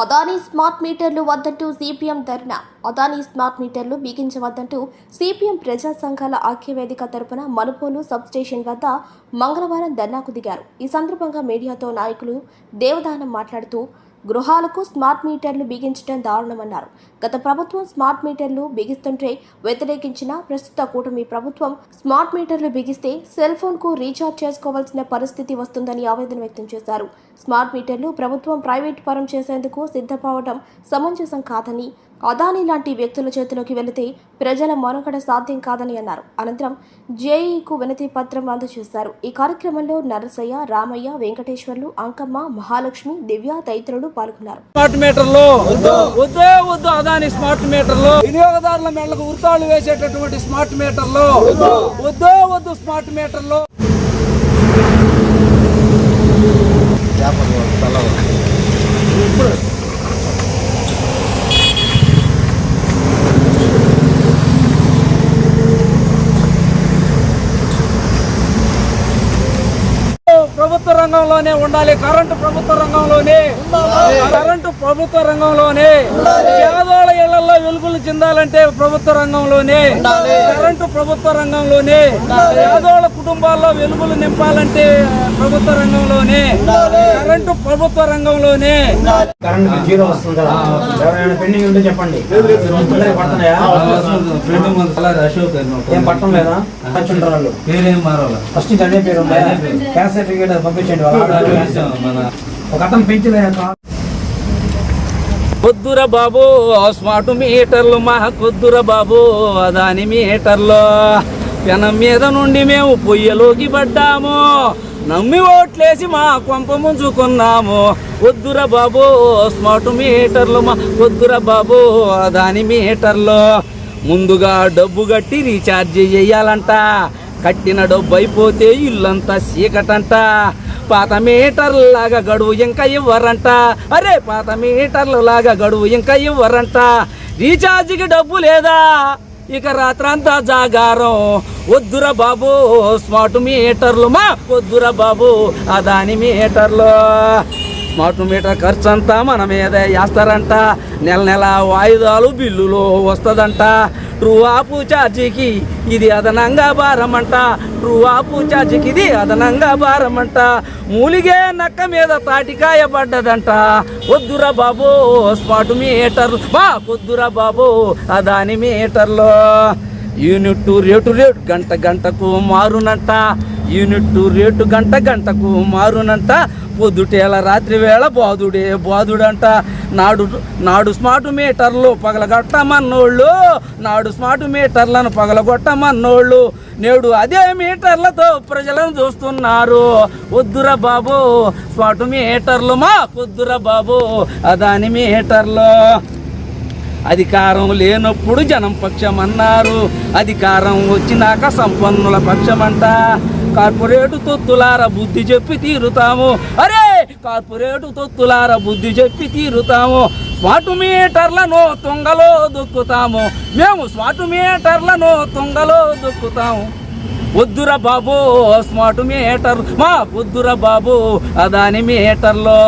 Adani smart మీటర్లు వద్దంటూ CPM ధర్నా. అదానీ స్మార్ట్ మీటర్లు బిగించవద్దంటూ సిపిఎం ప్రజా సంఘాల ఐక్యవేదిక తరపున మనుపోలు సబ్ స్టేషన్ వద్ద మంగళవారం ధర్నాకు దిగారు. ఈ సందర్భంగా మీడియాతో నాయకులు దేవదానం మాట్లాడుతూ గృహాలకు స్మార్ట్ మీటర్లు బిగించడం దారుణమన్నారు. గత ప్రభుత్వం స్మార్ట్ మీటర్లు బిగిస్తుంటే వ్యతిరేకించిన ప్రస్తుత కూటమి ప్రభుత్వం స్మార్ట్ మీటర్లు బిగిస్తే సెల్ ఫోన్కు రీఛార్జ్ చేసుకోవాల్సిన పరిస్థితి వస్తుందని ఆవేదన వ్యక్తం చేశారు. స్మార్ట్ మీటర్లు ప్రభుత్వం ప్రైవేట్ పరం చేసేందుకు సిద్ధపడటం సమంజసం కాదని అదానీ లాంటి వ్యక్తుల చేతిలోకి వెళితే ప్రజల మనుగడ సాధ్యం కాదని అన్నారు. అనంతరం జేఈకు వినతి పత్రం అందజేశారు. ఈ కార్యక్రమంలో నరసయ్య రామయ్య వెంకటేశ్వర్లు అంకమ్మ మహాలక్ష్మి దివ్య తదితరులు పాల్గొన్నారు. స్మార్ట్ మీటర్లు వద్దే. వద్దు అదాని స్మార్ట్ మీటర్లు వినియోగదారుల మెడలకు ఉరితాళ్ళు వేసేటటువంటి స్మార్ట్ మీటర్లు వద్దే. వద్దు స్మార్ట్ మీటర్లు. ప్రభుత్వ రంగంలోనే ఉండాలి కరెంటు ప్రభుత్వ రంగంలోనే కరెంటు ప్రభుత్వ రంగంలోనే పేదోళ్ళ ఇళ్ళలో వెలుగులు చెందాలంటే ప్రభుత్వ రంగంలోనే కరెంటు ప్రభుత్వ రంగంలోనే పేదోళ్ళ కుటుంబాల్లో వెలుగులు నింపాలంటే ప్రభుత్వ రంగంలోనే కరెంటు ప్రభుత్వ రంగంలోనే. కరెంట్ జీరో వస్తుందా ఎవరైనా పెండింగ్ ఉంటే చెప్పండి. ఏం పట్టడం లేదా? వాళ్ళు. పేరేం మారాల ఫస్ట్ నుంచి అదే పేరు క్యాస్ట్ సర్టిఫికేట్ పంపించండి వాళ్ళ. ఆధార్ మన ఒక అతను పెంచలేదు కొద్దుర బాబు స్మార్ట్ మీటర్లు మా కొద్దుర బాబు అదాని మీటర్లు. పెనం మీద నుండి మేము పొయ్యలోకి పడ్డాము. నమ్మి ఓట్లేసి మా కొంప ముంచుకున్నాము. వద్దుర బాబు స్మార్ట్ మీటర్లు మా వద్దుర బాబు అదాని మీటర్లు. ముందుగా డబ్బు కట్టి రీఛార్జ్ చేయాలంట. కట్టిన డబ్బు అయిపోతే ఇల్లంతా చీకటంట. పాత మీటర్ల లాగా గడువు ఇంకా ఇవ్వరంట. అరే పాత మీటర్ల లాగా గడువు ఇంకా ఇవ్వరంట. రీఛార్జ్కి డబ్బు లేదా? ఇక రాత్రంతా జాగారం. వద్దురా బాబు స్మార్ట్ మీటర్లు మా వద్దురా బాబు అదాని మీటర్లు. స్మార్ట్ మీటర్ ఖర్చు అంతా మన మీద వేస్తారంట నెల నెల వాయిదాలు బిల్లులో వస్తుందంట. ట్రూ ఆపు ఛార్జీకి ఇది అదనంగా భారమంట. ట్రూ ఆపు ఛార్జీకి ఇది అదనంగా భారమంట. మూలిగే నక్క మీద తాటికాయ పడ్డదంట. వద్దురా బాబు స్మార్ట్ మీటర్ బా వద్దురా బాబు అదాని మీటర్లో. యూనిట్ రేటు రేటు గంట గంటకు మారునంట. యూనిట్ రేటు గంట గంటకు మారునంట. పొద్దుటేల రాత్రి వేళ బాదుడే బాదుడంట. నాడు నాడు స్మార్ట్ మీటర్లు పగలగొట్టమన్నోళ్ళు నాడు స్మార్ట్ మీటర్లను పగలగొట్టమన్నోళ్ళు. నేడు అదే మీటర్లతో ప్రజలను చూస్తున్నారు. వద్దురా బాబు స్మార్ట్ మీటర్లు మా వద్దురా బాబు అదాని మీటర్లు. అధికారం లేనప్పుడు జనం పక్షం అన్నారు అధికారం వచ్చినాక సంపన్నుల పక్షమంట. కార్పొరేటు తొత్తులార బుద్ధి చెప్పి తీరుతాము. అరే కార్పొరేటుతో తొత్తులార బుద్ధి చెప్పి తీరుతాము. స్మార్ట్ మీటర్లను తుంగలో దొక్కుతాము. మేము స్మార్ట్ మీటర్లను తుంగలో దొక్కుతాము. వద్దురా బాబు స్మార్ట్ మీటర్ మా వద్దురా బాబు అదాని మీటర్లో.